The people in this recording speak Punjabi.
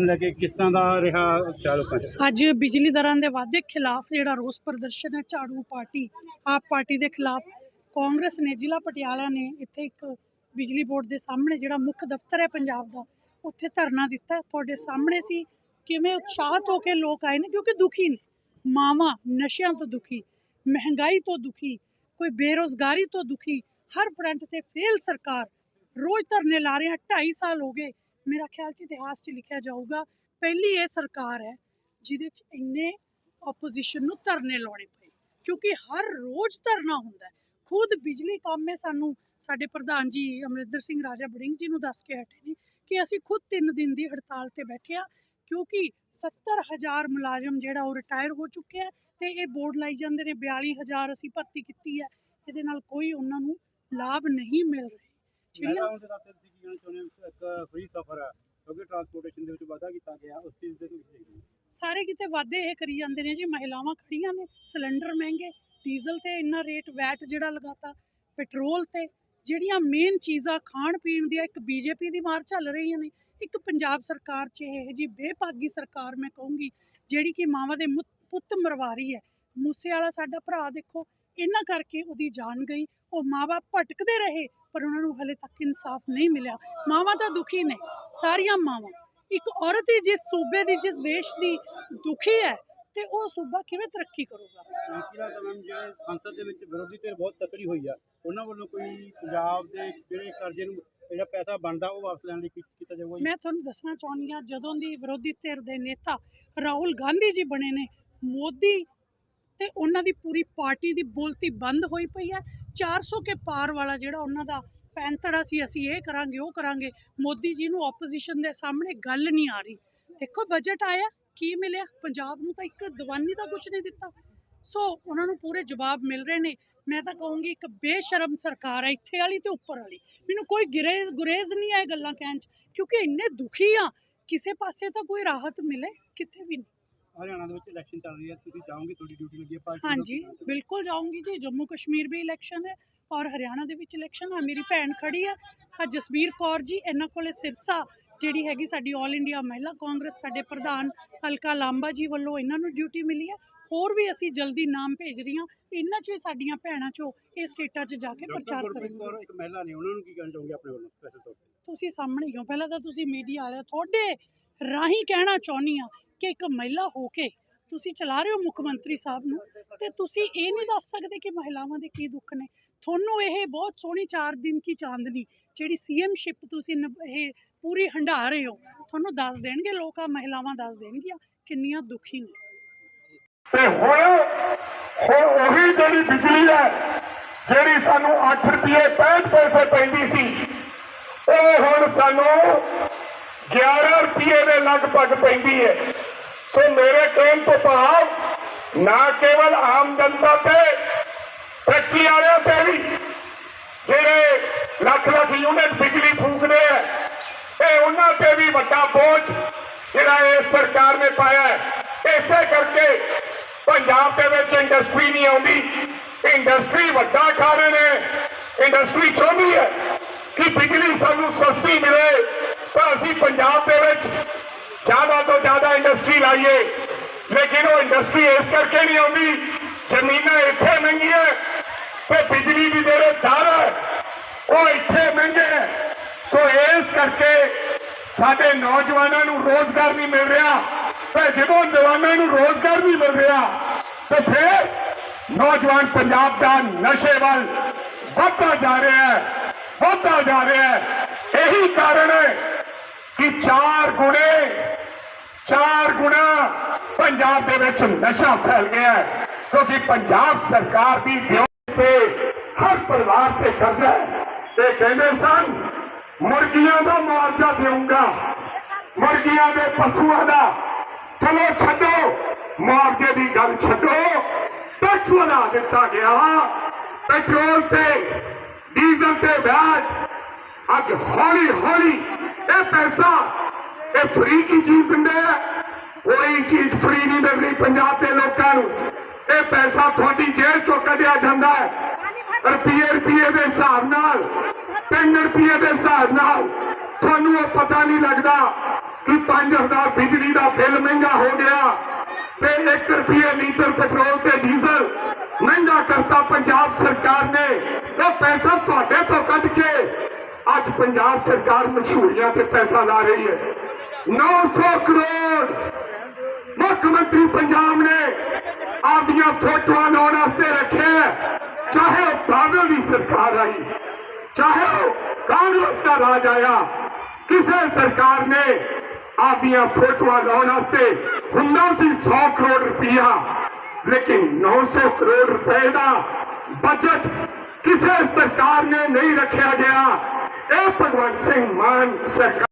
ਲੱਗੇ ਕਿਸ ਤਰ੍ਹਾਂ ਦਾ ਰਿਹਾ ਚਾਲ ਲੋਕਾਂ ਅੱਜ ਬਿਜਲੀ ਦਰਾਂ ਦੇ ਵਾਧੇ ਖਿਲਾਫ ਜਿਹੜਾ ਰੋਸ ਪ੍ਰਦਰਸ਼ਨ ਹੈ, ਝਾੜੂ ਪਾਰਟੀ, ਆਪ ਪਾਰਟੀ ਦੇ ਖਿਲਾਫ ਕਾਂਗਰਸ ਨੇ, ਜ਼ਿਲ੍ਹਾ ਪਟਿਆਲਾ ਨੇ ਇੱਥੇ ਇੱਕ ਬਿਜਲੀ ਬੋਰਡ ਦੇ ਸਾਹਮਣੇ ਜਿਹੜਾ ਮੁੱਖ ਦਫ਼ਤਰ ਹੈ ਪੰਜਾਬ ਦਾ, ਉੱਥੇ ਧਰਨਾ ਦਿੱਤਾ। ਤੁਹਾਡੇ ਸਾਹਮਣੇ ਸੀ, ਕਿਵੇਂ ਉਤਸ਼ਾਹਤ ਹੋ ਕੇ ਲੋਕ ਆਏ ਨੇ, ਕਿਉਂਕਿ ਦੁਖੀ ਨੇ। ਮਾਵਾਂ ਨਸ਼ਿਆਂ ਤੋਂ ਦੁਖੀ, ਮਹਿੰਗਾਈ ਤੋਂ ਦੁਖੀ, ਕੋਈ ਬੇਰੋਜ਼ਗਾਰੀ ਤੋਂ ਦੁਖੀ। ਹਰ ਫਰੰਟ ਤੇ ਫੇਲ ਸਰਕਾਰ। ਰੋਜ਼ ਧਰਨੇ ਲਾ ਰਹੇ ਆ 2.5 ਸਾਲ ਹੋ ਗਏ। ਮੇਰਾ ਖਿਆਲ ਚ ਇਤਿਹਾਸ 'ਚ ਲਿਖਿਆ ਜਾਊਗਾ ਪਹਿਲੀ ਇਹ ਸਰਕਾਰ ਹੈ ਜਿਹਦੇ 'ਚ ਇੰਨੇ ਆਪੋਜੀਸ਼ਨ ਨੂੰ ਧਰਨੇ ਲਾਉਣੇ ਪਏ ਕਿਉਂਕਿ ਹਰ ਰੋਜ਼ ਧਰਨਾ ਹੁੰਦਾ ਖੁਦ ਬਿਜਲੀ ਕੰਮ ਸਾਨੂੰ ਸਾਡੇ ਪ੍ਰਧਾਨ ਜੀ ਅਮਰਿੰਦਰ ਸਿੰਘ ਰਾਜਾ ਬੜਿੰਗ ਜੀ ਨੂੰ ਦੱਸ ਕੇ ਹਟੇ ਨੇ ਕਿ ਅਸੀਂ ਖੁਦ 3 ਦਿਨ ਦੀ ਹੜਤਾਲ ਤੇ ਬੈਠੇ ਆ ਕਿਉਂਕਿ 70000 ਮੁਲਾਜ਼ਮ ਜਿਹੜਾ ਉਹ ਰਿਟਾਇਰ ਹੋ ਚੁੱਕਿਆ ਤੇ ਇਹ ਬੋਰਡ ਲਾਈ ਜਾਂਦੇ ਨੇ 42000 ਅਸੀਂ ਭਰਤੀ ਕੀਤੀ ਹੈ ਇਹਦੇ ਨਾਲ ਕੋਈ ਉਹਨਾਂ ਨੂੰ ਲਾਭ ਨਹੀਂ ਮਿਲ ਰਿਹਾ। ਜਿਹੜੀਆਂ ਕਹਿਣਾ ਚਾਹੁੰਦੇ ਹੋ ਇੱਕ ਫ੍ਰੀ ਸਫਰ ਹੈ, ਕਿਉਂਕਿ ਟਰਾਂਸਪੋਰਟੇਸ਼ਨ ਦੇ ਵਿੱਚ ਵਾਧਾ ਕੀਤਾ ਗਿਆ, ਉਸ ਚੀਜ਼ ਦੇ ਤੁਸੀਂ ਸਾਰੇ ਕਿਤੇ ਵਾਧੇ ਇਹ ਕਰੀ ਜਾਂਦੇ ਨੇ ਜੀ, ਮਹਿਲਾਵਾਂ ਖੜੀਆਂ ਨੇ, ਸਿਲੰਡਰ ਮਹਿੰਗੇ, ਡੀਜ਼ਲ ਤੇ ਇੰਨਾ ਰੇਟ ਵੈਟ ਜਿਹੜਾ ਲਗਾਤਾ, ਪੈਟਰੋਲ ਤੇ, ਜਿਹੜੀਆਂ ਮੇਨ ਚੀਜ਼ਾਂ ਖਾਣ ਪੀਣ ਦੀਆਂ, ਇੱਕ ਬੀਜੇਪੀ ਦੀ ਮਾਰ ਚੱਲ ਰਹੀਆਂ ਨੇ, ਇੱਕ ਪੰਜਾਬ ਸਰਕਾਰ 'ਚ ਇਹ ਜੀ ਬੇਭਾਗੀ ਸਰਕਾਰ ਮੈਂ ਕਹੂੰਗੀ, ਜਿਹੜੀ ਕਿ ਮਾਵਾਂ ਦੇ ਮੁੱਤ- ਪੁੱਤ ਮਰਵਾ ਰਹੀ ਹੈ। ਮੂਸੇ ਵਾਲਾ ਸਾਡਾ ਭਰਾ ਦੇਖੋ ਇਹਨਾਂ ਕਰਕੇ ਉਹਦੀ ਜਾਨ ਗਈ। ਉਹ ਮਾਵਾ ਭਟਕਦੇ ਰਹੇ ਪਰ ਉਹਨਾਂ ਨੂੰ ਹਲੇ ਤੱਕ ਇਨਸਾਫ ਨਹੀਂ ਮਿਲਿਆ। ਮਾਵਾਂ ਤਾਂ ਦੁਖੀ ਨੇ ਸਾਰੀਆਂ ਮਾਵਾਂ। ਇੱਕ ਔਰਤ ਹੀ ਜਿਸ ਸੂਬੇ ਦੀ ਜਿਸ ਦੇਸ਼ ਦੀ ਦੁਖੀ ਹੈ ਤੇ ਉਹ ਸੂਬਾ ਕਿਵੇਂ ਤਰੱਕੀ ਕਰੂਗਾ? ਅਹ ਕੀ ਲੱਗਦਾ ਮੈਮ ਜਿਹੜੇ ਸੰਸਦ ਦੇ ਵਿੱਚ ਵਿਰੋਧੀ ਧਿਰ ਬਹੁਤ ਤਕੜੀ ਹੋਈ ਆ ਉਹਨਾਂ ਵੱਲੋਂ ਕੋਈ ਪੰਜਾਬ ਦੇ ਜਿਹੜੇ ਕਰਜ਼ੇ ਨੂੰ ਜਿਹੜਾ ਪੈਸਾ ਬਣਦਾ ਉਹ ਵਾਪਸ ਲੈਣ ਲਈ ਕੀ ਕੀਤਾ ਜਾਊਗਾ ਜੀ? ਮੈਂ ਤੁਹਾਨੂੰ ਦੱਸਣਾ ਚਾਹੁੰਦੀ ਹਾਂ ਜਦੋਂ ਦੀ ਵਿਰੋਧੀ ਧਿਰ ਦੇ ਨੇਤਾ ਰਾਹੁਲ ਗਾਂਧੀ ਜੀ ਬਣੇ ਨੇ ਮੋਦੀ ਤੇ ਉਹਨਾਂ ਦੀ ਪੂਰੀ ਪਾਰਟੀ ਦੀ ਬੋਲਤੀ ਬੰਦ ਹੋਈ ਪਈ ਹੈ। 400 ਕੇ ਪਾਰ ਵਾਲਾ ਜਿਹੜਾ ਉਹਨਾਂ ਦਾ ਪੈਂਤੜਾ ਸੀ, ਅਸੀਂ ਇਹ ਕਰਾਂਗੇ, ਉਹ ਕਰਾਂਗੇ। ਮੋਦੀ ਜੀ ਨੂੰ ਆਪੋਜੀਸ਼ਨ ਦੇ ਸਾਹਮਣੇ ਗੱਲ ਨਹੀਂ ਆ ਰਹੀ। ਦੇਖੋ ਬਜਟ ਆਇਆ, ਕੀ ਮਿਲਿਆ? ਪੰਜਾਬ ਨੂੰ ਤਾਂ ਇੱਕ ਦੀਵਾਨੀ ਦਾ ਕੁਝ ਨਹੀਂ ਦਿੱਤਾ। ਸੋ ਉਹਨਾਂ ਨੂੰ ਪੂਰੇ ਜਵਾਬ ਮਿਲ ਰਹੇ ਨੇ। ਮੈਂ ਤਾਂ ਕਹੂੰਗੀ, ਇੱਕ ਬੇਸ਼ਰਮ ਸਰਕਾਰ ਹੈ, ਇੱਥੇ ਵਾਲੀ ਤੇ ਉੱਪਰ ਵਾਲੀ। ਮੈਨੂੰ ਕੋਈ ਗਿਰੇ, ਗੁਰੇਜ਼ ਨਹੀਂ ਆਏ ਗੱਲਾਂ ਕਹਿਣ ਚ, ਕਿਉਂਕਿ ਇੰਨੇ ਦੁਖੀ ਆ। ਕਿਸੇ ਪਾਸੇ ਤਾਂ ਕੋਈ ਰਾਹਤ ਮਿਲੇ, ਕਿਤੇ ਵੀ ਨਹੀਂ। ਹਰਿਆਣਾ ਦੇ ਵਿੱਚ ਇਲੈਕਸ਼ਨ ਚੱਲ ਰਹੀ ਹੈ ਤੁਸੀਂ ਚਾਹੋਗੇ ਤੁਹਾਡੀ ਡਿਊਟੀ ਲੱਗੀ ਹੈ ਪਾਰਟੀ ਹਾਂਜੀ ਬਿਲਕੁਲ ਜਾਊਂਗੀ ਜੀ ਜੰਮੂ ਕਸ਼ਮੀਰ ਵੀ ਇਲੈਕਸ਼ਨ ਹੈ ਔਰ ਹਰਿਆਣਾ ਦੇ ਵਿੱਚ ਇਲੈਕਸ਼ਨ ਆ ਮੇਰੀ ਭੈਣ ਖੜੀ ਹੈ। ਆ ਜਸਬੀਰ ਕੌਰ ਜੀ ਇਹਨਾਂ ਕੋਲੇ ਸਿਰਸਾ ਜਿਹੜੀ ਹੈਗੀ ਸਾਡੀ 올 ਇੰਡੀਆ ਮਹਿਲਾ ਕਾਂਗਰਸ ਸਾਡੇ ਪ੍ਰਧਾਨ ਹਲਕਾ ਲਾਂਬਾ ਜੀ ਵੱਲੋਂ ਇਹਨਾਂ ਨੂੰ ਡਿਊਟੀ ਮਿਲੀ ਹੈ। ਹੋਰ ਵੀ ਅਸੀਂ ਜਲਦੀ ਨਾਮ ਭੇਜ ਰਹੀਆਂ ਇਹਨਾਂ 'ਚ ਸਾਡੀਆਂ ਭੈਣਾਂ 'ਚੋਂ ਇਹ ਸਟੇਟਾਂ 'ਚ ਜਾ ਕੇ ਪ੍ਰਚਾਰ ਕਰਾਂਗੇ ਕੌਰ ਇੱਕ ਮਹਿਲਾ ਨੇ ਉਹਨਾਂ ਨੂੰ ਕੀ ਕਹਿਣਾ ਚਾਹੋਗੇ ਆਪਣੇ ਵੱਲੋਂ ਸਪੈਸ਼ਲ ਤੌਰ ਤੇ? ਤੁਸੀਂ ਸਾਹਮਣੇ ਹੀ ਹੋ ਪਹਿਲਾਂ ਤਾਂ ਤੁਸੀਂ ਮੀਡੀਆ ਵਾਲੇ ਹੋ। ਤੁਹਾਡੇ ਰਾਹੀਂ ਕਹਿਣਾ ਚਾਹੁੰਦੀ ਆ ਕਿ ਇੱਕ ਮਹਿਲਾ ਹੋ ਕੇ ਤੁਸੀਂ ਚਲਾ ਰਹੇ ਹੋ ਮੁੱਖ ਮੰਤਰੀ ਸਾਹਿਬ ਨੂੰ, ਤੇ ਤੁਸੀਂ ਇਹ ਨਹੀਂ ਦੱਸ ਸਕਦੇ ਕਿ ਮਹਿਲਾਵਾਂ ਦੇ ਕੀ ਦੁੱਖ ਨੇ? ਤੁਹਾਨੂੰ ਇਹ ਬਹੁਤ ਸੋਹਣੀ 4 ਦਿਨ ਕੀ ਚਾਂਦਨੀ, ਜਿਹੜੀ ਸੀਐਮ ਸ਼ਿਪ ਤੁਸੀਂ ਇਹ ਪੂਰੀ ਹੰਢਾ ਰਹੇ ਹੋ, ਤੁਹਾਨੂੰ ਦੱਸ ਦੇਣਗੇ ਲੋਕ ਮਹਿਲਾਵਾਂ ਦੱਸ ਦੇਣਗੀਆਂ ਕਿੰਨੀਆਂ ਦੁਖੀ ਨੇ। ਤੇ ਹੁਣ ਹੁਣ ਉਹੀ ਜਿਹੜੀ ਬਿਜਲੀ ਹੈ, ਜਿਹੜੀ ਸਾਨੂੰ 8 ਰੁਪਏ 65 ਪੈਸੇ ਪੈਂਦੀ ਸੀ, ਉਹ ਹੁਣ ਸਾਨੂੰ 11 ਰੁਪਏ ਦੇ ਲਗਭਗ ਪੈਂਦੀ ਹੈ। ਸੋ ਮੇਰੇ ਕਹਿਣ ਤੋਂ ਭਾਵ ਨਾ ਕੇਵਲ ਆਮ ਜਨਤਾ ਤੇ ਫੈਕਟਰੀ ਵਾਲਿਆਂ ਤੇ ਵੀ ਜਿਹੜੇ ਲੱਖ ਲੱਖ ਯੂਨਿਟ ਬਿਜਲੀ ਫੂਕਦੇ ਆ ਇਹ ਉਹਨਾਂ ਤੇ ਵੀ ਵੱਡਾ ਬੋਝ ਜਿਹੜਾ ਇਸ ਸਰਕਾਰ ਨੇ ਪਾਇਆ ਹੈ ਇਸੇ ਕਰਕੇ ਪੰਜਾਬ ਦੇ ਵਿੱਚ ਇੰਡਸਟਰੀ ਨਹੀਂ ਆਉਂਦੀ ਇੰਡਸਟਰੀ ਵੱਡਾ ਕਾਰਨ ਹੈ ਇੰਡਸਟਰੀ ਚਾਹੁੰਦੀ ਹੈ ਕਿ ਬਿਜਲੀ ਸਾਨੂੰ ਸਸਤੀ ਮਿਲੇ ਤਾਂ ਅਸੀਂ ਪੰਜਾਬ ਦੇ ਵਿੱਚ ਇੰਡਸਟਰੀ ਲੇਕਿਨ ਉਹ ਇੰਡਸਟਰੀ ਇਸ ਕਰਕੇ ਨਹੀਂ ਆਉਂਦੀ, ਜ਼ਮੀਨਾਂ ਇੱਥੇ ਮਹਿੰਗੀਆਂ ਤੇ ਬਿਜਲੀ ਦੀ ਜਿਹੜੇ ਦਰ ਉਹ ਇੱਥੇ ਮਹਿੰਗੇ ਸੋ ਇਸ ਕਰਕੇ ਸਾਡੇ ਨੌਜਵਾਨਾਂ ਨੂੰ ਰੋਜ਼ਗਾਰ ਨਹੀਂ ਮਿਲ ਰਿਹਾ। ਤੇ ਜਦੋਂ ਜਵਾਨਾਂ ਨੂੰ ਰੋਜ਼ਗਾਰ ਨਹੀਂ ਮਿਲ ਰਿਹਾ, ਤੇ ਫਿਰ ਨੌਜਵਾਨ ਪੰਜਾਬ ਦਾ ਨਸ਼ੇ ਵੱਲ ਵੱਧਦਾ ਜਾ ਰਿਹਾ ਹੈ, ਵੱਧਦਾ ਜਾ ਰਿਹਾ ਹੈ। ਇਹੀ ਕਾਰਨ ਹੈ ਕਿ ਚਾਰ ਗੁਣੇ ਚਾਰ ਗੁਣਾ ਪੰਜਾਬ ਦੇ ਵਿੱਚ ਨਸ਼ਾ ਫੈਲ ਗਿਆ ਹੈ, ਕਿਉਂਕਿ ਪੰਜਾਬ ਸਰਕਾਰ ਦੀ ਵਿਉ ਤੇ ਹਰ ਪਰਿਵਾਰ ਤੇ ਕਰਜ਼ਾ ਹੈ। ਇਹ ਕਹਿੰਦੇ ਸਨ, ਮੁਰਗੀਆਂ ਦਾ ਮੁਆਵਜ਼ਾ ਦੇਵਾਂਗਾ ਮੁਰਗੀਆਂ ਦੇ ਪਸ਼ੂਆਂ ਦਾ। ਚਲੋ ਛੱਡੋ, ਮੁਆਵਜ਼ੇ ਦੀ ਗੱਲ ਛੱਡੋ ਟੈਕਸ ਵਧਾ ਦਿੱਤਾ ਗਿਆ। ਪੈਟਰੋਲ ਤੇ, ਡੀਜ਼ਲ ਤੇ ਵਿਆਜ, ਅੱਜ ਹੌਲੀ ਹੌਲੀ ਇਹ ਪੈਸਾ ਇਹ ਫ੍ਰੀ ਕੀ ਚੀਜ਼ ਦਿੰਦੇ ਆ? ਕੋਈ ਚੀਜ਼ ਫ੍ਰੀ ਨਹੀਂ ਮਿਲ ਰਹੀ ਪੰਜਾਬ ਦੇ ਲੋਕਾਂ ਨੂੰ। ਇਹ ਪੈਸਾ ਤੁਹਾਡੀ ਜੇਬ ਚੋਂ ਕੱਢਿਆ ਜਾਂਦਾ ਹੈ। ਰੁਪਏ ਰੁਪਏ ਦੇ ਹਿਸਾਬ ਨਾਲ 3 ਰੁਪਏ ਦੇ ਹਿਸਾਬ ਨਾਲ। ਤੁਹਾਨੂੰ ਉਹ ਪਤਾ ਨਹੀਂ ਲੱਗਦਾ ਕਿ 5000 ਬਿਜਲੀ ਦਾ ਬਿੱਲ ਮਹਿੰਗਾ ਹੋ ਗਿਆ ਤੇ 1 ਰੁਪਏ ਲੀਟਰ ਪੈਟਰੋਲ ਤੇ ਡੀਜ਼ਲ ਮਹਿੰਗਾ ਕਰਤਾ ਪੰਜਾਬ ਸਰਕਾਰ ਨੇ। ਉਹ ਪੈਸਾ ਤੁਹਾਡੇ ਤੋਂ ਕੱਢ ਕੇ ਅੱਜ ਪੰਜਾਬ ਸਰਕਾਰ ਮਸ਼ਹੂਰੀਆਂ ਤੇ ਪੈਸਾ ਲਾ ਰਹੀ ਹੈ। 900 ਕਰੋੜ ਮੁੱਖ ਮੰਤਰੀ ਪੰਜਾਬ ਨੇ ਆਪਦੀਆਂ ਫੋਟੋਆਂ ਲਾਉਣ ਵਾਸਤੇ ਰੱਖਿਆ ਹੈ। ਚਾਹੇ ਉਹ ਬਾਦਲ ਦੀ ਸਰਕਾਰ ਆਈ ਚਾਹੇ ਉਹ ਕਾਂਗਰਸ ਦਾ ਰਾਜ ਆਇਆ ਕਿਸੇ ਸਰਕਾਰ ਨੇ ਆਪਦੀਆਂ ਫੋਟੋਆਂ ਲਾਉਣ ਵਾਸਤੇ ਹੁੰਦਾ ਸੀ 100 ਕਰੋੜ ਰੁਪਇਆ ਲੇਕਿਨ 900 ਕਰੋੜ ਰੁਪਏ ਦਾ ਬਜਟ ਕਿਸੇ ਸਰਕਾਰ ਨੇ ਨਹੀਂ ਰੱਖਿਆ ਗਿਆ ਇਹ ਭਗਵੰਤ ਸਿੰਘ ਮਾਨ ਸਰਕਾਰ